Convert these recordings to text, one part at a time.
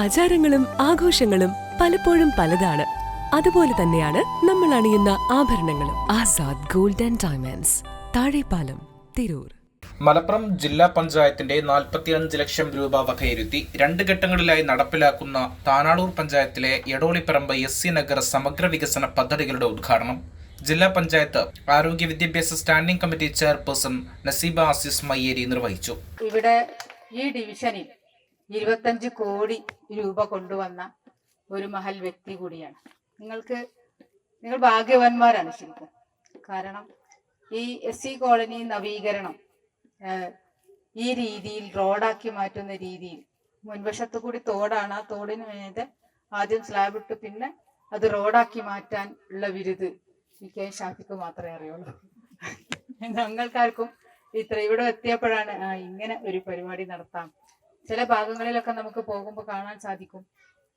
ആചാരങ്ങളും ആഘോഷങ്ങളും പലപ്പോഴും പലതാണ്. അതുപോലെ തന്നെയാണ് നമ്മൾ അണിയുന്ന ആഭരണങ്ങളും. Azad gold and diamonds Thazhepalam Tirur. Malappuram ജില്ലാ പഞ്ചായത്തിന്റെ നാൽപ്പത്തിയഞ്ച് ലക്ഷം രൂപ വകയിരുത്തി രണ്ട് ഘട്ടങ്ങളിലായി നടപ്പിലാക്കുന്ന താനാളൂർ പഞ്ചായത്തിലെ എടോളിപ്പറമ്പ് എസ് സി നഗർ സമഗ്ര വികസന പദ്ധതികളുടെ ഉദ്ഘാടനം ജില്ലാ പഞ്ചായത്ത് ആരോഗ്യ വിദ്യാഭ്യാസ standing committee chairperson Naseeba Azeez Mayyeri നിർവഹിച്ചു. ഇവിടെ ഈ ഡിവിഷനിൽ ഇരുപത്തഞ്ച് കോടി രൂപ കൊണ്ടുവന്ന ഒരു മഹൽ വ്യക്തി കൂടിയാണ്. നിങ്ങൾക്ക് നിങ്ങൾ ഭാഗ്യവാന്മാരാണ് ശരിക്കും. കാരണം ഈ എസ് സി കോളനി നവീകരണം ഈ രീതിയിൽ റോഡാക്കി മാറ്റുന്ന രീതിയിൽ മുൻവശത്ത് കൂടി തോടാണ്. ആ തോടിന് മീതെ ആദ്യം സ്ലാബ് ഇട്ട് പിന്നെ അത് റോഡാക്കി മാറ്റാൻ ഉള്ള വിരുത് സി കെ ഷാഫിക്ക് മാത്രമേ അറിയുള്ളൂ. ഞങ്ങൾക്കാർക്കും ഇത്ര ഇവിടെ എത്തിയപ്പോഴാണ് ഇങ്ങനെ ഒരു പരിപാടി നടത്താം. ചില ഭാഗങ്ങളിലൊക്കെ നമുക്ക് പോകുമ്പോൾ കാണാൻ സാധിക്കും.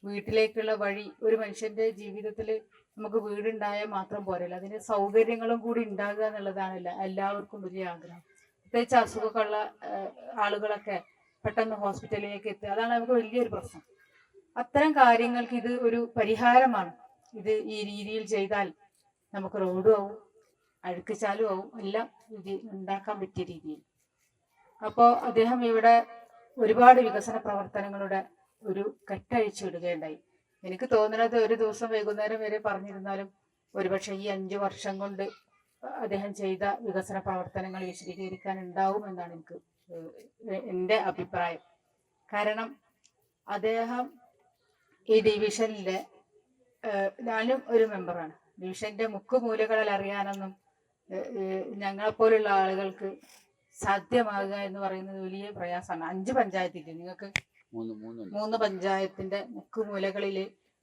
വീട്ടിലേക്കുള്ള വഴി ഒരു മനുഷ്യന്റെ ജീവിതത്തിൽ നമുക്ക് വീടുണ്ടായാൽ മാത്രം പോരല്ല. അതിന് സൗകര്യങ്ങളും കൂടി ഉണ്ടാകുക എന്നുള്ളതാണ് എല്ലാവർക്കും വലിയ ആഗ്രഹം. പ്രത്യേകിച്ച് അസുഖമൊക്കെയുള്ള ആളുകളൊക്കെ പെട്ടെന്ന് ഹോസ്പിറ്റലിലേക്ക് എത്തുക. അതാണ് നമുക്ക് വലിയൊരു പ്രശ്നം. അത്തരം കാര്യങ്ങൾക്ക് ഇത് ഒരു പരിഹാരമാണ്. ഇത് ഈ രീതിയിൽ ചെയ്താൽ നമുക്ക് റോഡും ആവും അഴുക്കുചാലും ആവും എല്ലാം ഇത് ഉണ്ടാക്കാൻ പറ്റിയ രീതിയിൽ. അപ്പോൾ അദ്ദേഹം ഇവിടെ ഒരുപാട് വികസന പ്രവർത്തനങ്ങളുടെ ഒരു കെട്ടഴിച്ചു വിടുകയുണ്ടായി എനിക്ക് തോന്നുന്നത് ഒരു ദിവസം വൈകുന്നേരം വരെ പറഞ്ഞിരുന്നാലും ഒരുപക്ഷെ ഈ അഞ്ചു വർഷം കൊണ്ട് അദ്ദേഹം ചെയ്ത വികസന പ്രവർത്തനങ്ങൾ വിശദീകരിക്കാൻ ഉണ്ടാവും എന്നാണ് എനിക്ക് എന്റെ അഭിപ്രായം. കാരണം അദ്ദേഹം ഈ ഡിവിഷനിലെ ഞാനും ഒരു മെമ്പറാണ്. ഡിവിഷന്റെ മുക്കുമൂലകളിൽ അറിയാനൊന്നും ഞങ്ങളെപ്പോലുള്ള ആളുകൾക്ക് സാധ്യമാകുക എന്ന് പറയുന്നത് വലിയ പ്രയാസമാണ്. അഞ്ച് പഞ്ചായത്തില്ലേ? നിങ്ങൾക്ക് മൂന്ന് മൂന്ന് മൂന്ന് പഞ്ചായത്തിന്റെ മുക്കുമൂലകളിൽ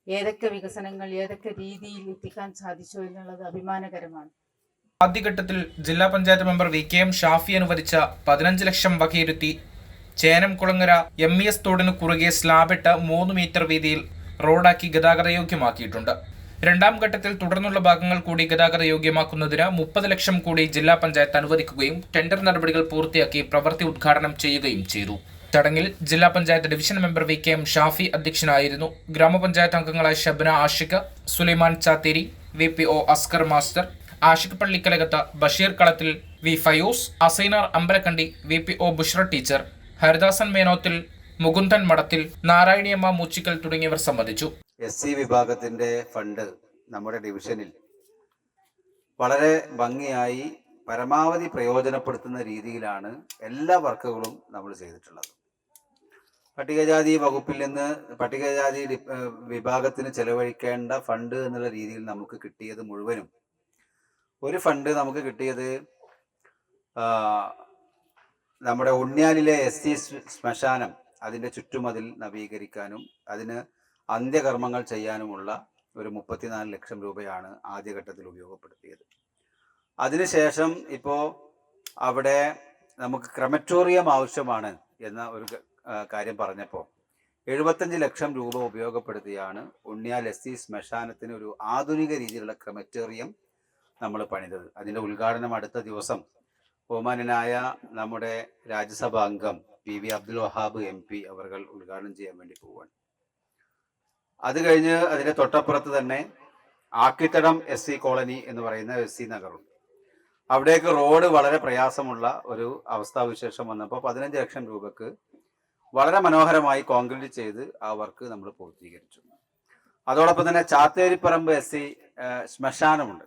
ഏതൊക്കെ വികസനങ്ങൾ ഏതൊക്കെ രീതിയിൽ എത്തിക്കാൻ സാധിച്ചു എന്നുള്ളത് അഭിമാനകരമാണ്. ആദ്യഘട്ടത്തിൽ ജില്ലാ panchayat member V K M Shafi അനുവദിച്ച പതിനഞ്ച് ലക്ഷം വകയിരുത്തി Chenam Kulangara M E S തോടിന് കുറുകെ സ്ലാബിട്ട് മൂന്ന് മീറ്റർ വീതിയിൽ റോഡാക്കി ഗതാഗതയോഗ്യമാക്കിയിട്ടുണ്ട്. രണ്ടാം ഘട്ടത്തിൽ തുടർന്നുള്ള ഭാഗങ്ങൾ കൂടി ഗതാഗത യോഗ്യമാക്കുന്നതിന് മുപ്പത് ലക്ഷം കൂടി ജില്ലാ പഞ്ചായത്ത് അനുവദിക്കുകയും ടെൻഡർ നടപടികൾ പൂർത്തിയാക്കി പ്രവൃത്തി ഉദ്ഘാടനം ചെയ്യുകയും ചെയ്തു. ചടങ്ങിൽ ജില്ലാ panchayat division member V K M Shafi അധ്യക്ഷനായിരുന്നു. ഗ്രാമപഞ്ചായത്ത് അംഗങ്ങളായ Shabna Ashiq Sulaiman Chatheri V P O Askar master Ashiq Pallikkalakath Basheer Kalathil V Fayoos Asainar Ambalakkandi V P O Bushra teacher Haridasan Menothil Mukundan Madathil Narayaniamma Moochikkal തുടങ്ങിയവർ സംബന്ധിച്ചു. S C വിഭാഗത്തിന്റെ fund നമ്മുടെ ഡിവിഷനിൽ വളരെ ഭംഗിയായി പരമാവധി പ്രയോജനപ്പെടുത്തുന്ന രീതിയിലാണ് എല്ലാ വർക്കുകളും നമ്മൾ ചെയ്തിട്ടുള്ളത്. പട്ടികജാതി വകുപ്പിൽ നിന്ന് പട്ടികജാതി വിഭാഗത്തിന് ചെലവഴിക്കേണ്ട ഫണ്ട് എന്നുള്ള രീതിയിൽ നമുക്ക് കിട്ടിയത് മുഴുവനും ഒരു ഫണ്ട് നമുക്ക് കിട്ടിയത് നമ്മുടെ ഉണ്ണിയാലിലെ എസ് സി ശ്മശാനം അതിന്റെ ചുറ്റുമതിൽ നവീകരിക്കാനും അതിന് അന്ത്യകർമ്മങ്ങൾ ചെയ്യാനുമുള്ള ഒരു മുപ്പത്തിനാല് ലക്ഷം രൂപയാണ് ആദ്യഘട്ടത്തിൽ ഉപയോഗപ്പെടുത്തിയത്. അതിനുശേഷം ഇപ്പോൾ അവിടെ നമുക്ക് ക്രമറ്റോറിയം ആവശ്യമാണ് എന്ന ഒരു കാര്യം പറഞ്ഞപ്പോൾ എഴുപത്തഞ്ച് ലക്ഷം രൂപ ഉപയോഗപ്പെടുത്തിയാണ് ഉണ്ണിയാൽ എസ് സി ശ്മശാനത്തിന് ഒരു ആധുനിക രീതിയിലുള്ള ക്രമറ്റോറിയം നമ്മൾ പണിതത്. അതിന്റെ ഉദ്ഘാടനം അടുത്ത ദിവസം ബഹുമാനനായ നമ്മുടെ രാജ്യസഭാ അംഗം P V Abdul Wahab M P അവർ ഉദ്ഘാടനം ചെയ്യാൻ വേണ്ടി പോവുകയാണ്. അത് കഴിഞ്ഞ് അതിന്റെ തൊട്ടപ്പുറത്ത് തന്നെ ആക്കിത്തടം എസ് സി കോളനി എന്ന് പറയുന്ന എസ് സി നഗറുണ്ട്. അവിടേക്ക് റോഡ് വളരെ പ്രയാസമുള്ള ഒരു അവസ്ഥാവിശേഷം വന്നപ്പോൾ പതിനഞ്ച് ലക്ഷം രൂപക്ക് വളരെ മനോഹരമായി കോൺക്രീറ്റ് ചെയ്ത് ആ വർക്ക് നമ്മൾ പൂർത്തീകരിച്ചു. അതോടൊപ്പം തന്നെ ചാത്തേരിപ്പറമ്പ് എസ് സി ശ്മശാനമുണ്ട്.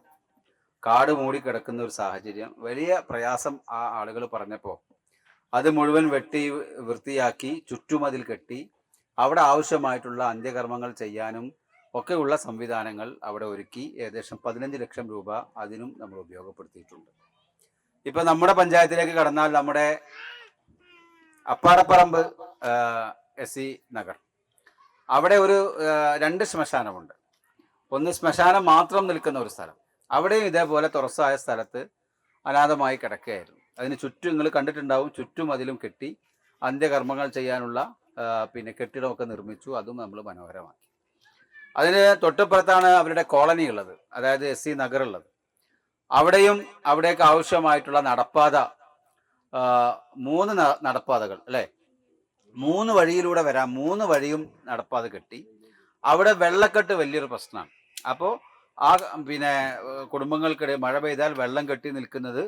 കാട് മൂടിക്കിടക്കുന്ന ഒരു സാഹചര്യം. വലിയ പ്രയാസം ആ ആളുകൾ പറഞ്ഞപ്പോൾ അത് മുഴുവൻ വെട്ടി വൃത്തിയാക്കി ചുറ്റുമതിൽ കെട്ടി അവിടെ ആവശ്യമായിട്ടുള്ള അന്ത്യകർമ്മങ്ങൾ ചെയ്യാനും ഒക്കെയുള്ള സംവിധാനങ്ങൾ അവിടെ ഒരുക്കി ഏകദേശം പതിനഞ്ച് ലക്ഷം രൂപ അതിനും നമ്മൾ ഉപയോഗപ്പെടുത്തിയിട്ടുണ്ട്. ഇപ്പൊ നമ്മുടെ പഞ്ചായത്തിലേക്ക് കടന്നാൽ നമ്മുടെ അപ്പാടപ്പറമ്പ് എസ് സി നഗർ. അവിടെ ഒരു രണ്ട് ശ്മശാനമുണ്ട്. ഒന്ന് ശ്മശാനം മാത്രം നിൽക്കുന്ന ഒരു സ്ഥലം. അവിടെയും ഇതേപോലെ തുറസ്സായ സ്ഥലത്ത് അനാഥമായി കിടക്കുകയായിരുന്നു. അതിന് ചുറ്റും നിങ്ങൾ കണ്ടിട്ടുണ്ടാവും ചുറ്റും അതിലും കെട്ടി അന്ത്യകർമ്മങ്ങൾ ചെയ്യാനുള്ള പിന്നെ കെട്ടിടമൊക്കെ നിർമ്മിച്ചു. അതും നമ്മൾ മനോഹരമാക്കി. അതിന് തൊട്ടപ്പുറത്താണ് അവരുടെ കോളനി ഉള്ളത്. അതായത് എസ് സി നഗർ ഉള്ളത്. അവിടെയും അവിടേക്ക് ആവശ്യമായിട്ടുള്ള നടപ്പാത മൂന്ന് നടപ്പാതകൾ അല്ലേ? മൂന്ന് വഴിയിലൂടെ വരാം മൂന്ന് വഴിയും നടപ്പാത കെട്ടി. അവിടെ വെള്ളക്കെട്ട് വലിയൊരു പ്രശ്നമാണ്. അപ്പോൾ ആ പിന്നെ കുടുംബങ്ങൾക്കിടെ മഴ പെയ്താൽ വെള്ളം കെട്ടി നിൽക്കുന്നത്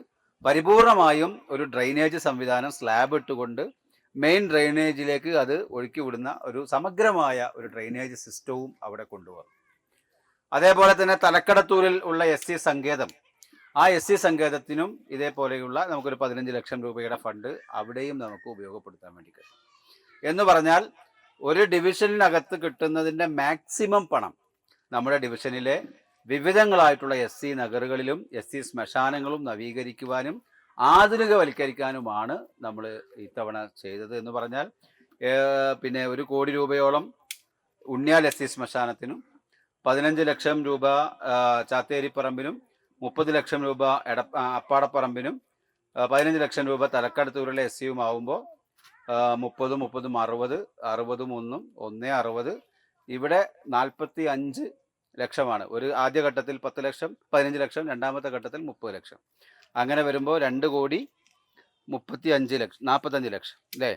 പരിപൂർണമായും ഒരു ഡ്രൈനേജ് സംവിധാനം സ്ലാബ് ഇട്ടുകൊണ്ട് മെയിൻ ഡ്രെയിനേജിലേക്ക് അത് ഒഴുക്കി വിടുന്ന ഒരു സമഗ്രമായ ഒരു ഡ്രെയിനേജ് സിസ്റ്റവും അവിടെ കൊണ്ടുവന്നു. അതേപോലെ തന്നെ തലക്കടത്തൂരിൽ ഉള്ള എസ് സി സങ്കേതം. ആ എസ് സി സങ്കേതത്തിനും ഇതേപോലെയുള്ള നമുക്കൊരു പതിനഞ്ച് ലക്ഷം രൂപയുടെ ഫണ്ട് അവിടെയും നമുക്ക് ഉപയോഗപ്പെടുത്താൻ വേണ്ടി കഴിയും. എന്ന് പറഞ്ഞാൽ ഒരു ഡിവിഷനിനകത്ത് കിട്ടുന്നതിന്റെ മാക്സിമം പണം നമ്മുടെ ഡിവിഷനിലെ വിവിധങ്ങളായിട്ടുള്ള എസ് സി നഗറുകളിലും എസ് സി ശ്മശാനങ്ങളും നവീകരിക്കുവാനും ആധുനികവൽക്കരിക്കാനുമാണ് നമ്മൾ ഇത്തവണ ചെയ്തത് എന്ന് പറഞ്ഞാൽ പിന്നെ ഒരു കോടി രൂപയോളം ഉണ്ണിയാൽ എസ് സി ശ്മശാനത്തിനും പതിനഞ്ച് ലക്ഷം രൂപ ചാത്തേരിപ്പറമ്പിനും മുപ്പത് ലക്ഷം രൂപ എട അപ്പാടപ്പറമ്പിനും പതിനഞ്ച് ലക്ഷം രൂപ തലക്കടത്തൂരിലെ എസ് സിയും ആവുമ്പോൾ മുപ്പതും മുപ്പതും അറുപത് അറുപതും ഒന്നും ഒന്ന് അറുപത്. ഇവിടെ നാൽപ്പത്തി അഞ്ച് ലക്ഷമാണ്. ഒരു ആദ്യ ഘട്ടത്തിൽ പത്ത് ലക്ഷം പതിനഞ്ച് ലക്ഷം രണ്ടാമത്തെ ഘട്ടത്തിൽ മുപ്പത് ലക്ഷം. അങ്ങനെ വരുമ്പോൾ രണ്ട് കോടി മുപ്പത്തി അഞ്ച് ലക്ഷം നാൽപ്പത്തഞ്ച് ലക്ഷം അല്ലേ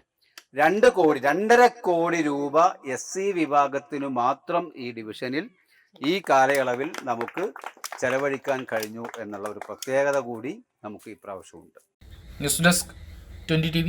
രണ്ട് കോടി രണ്ടര കോടി രൂപ എസ് സി വിഭാഗത്തിനു മാത്രം ഈ ഡിവിഷനിൽ ഈ കാലയളവിൽ നമുക്ക് ചെലവഴിക്കാൻ കഴിഞ്ഞു എന്നുള്ള ഒരു പ്രത്യേകത കൂടി നമുക്ക് ഇപ്രാവശ്യമുണ്ട് ന്യൂസ് ഡെസ്ക് ട്വന്റി ടി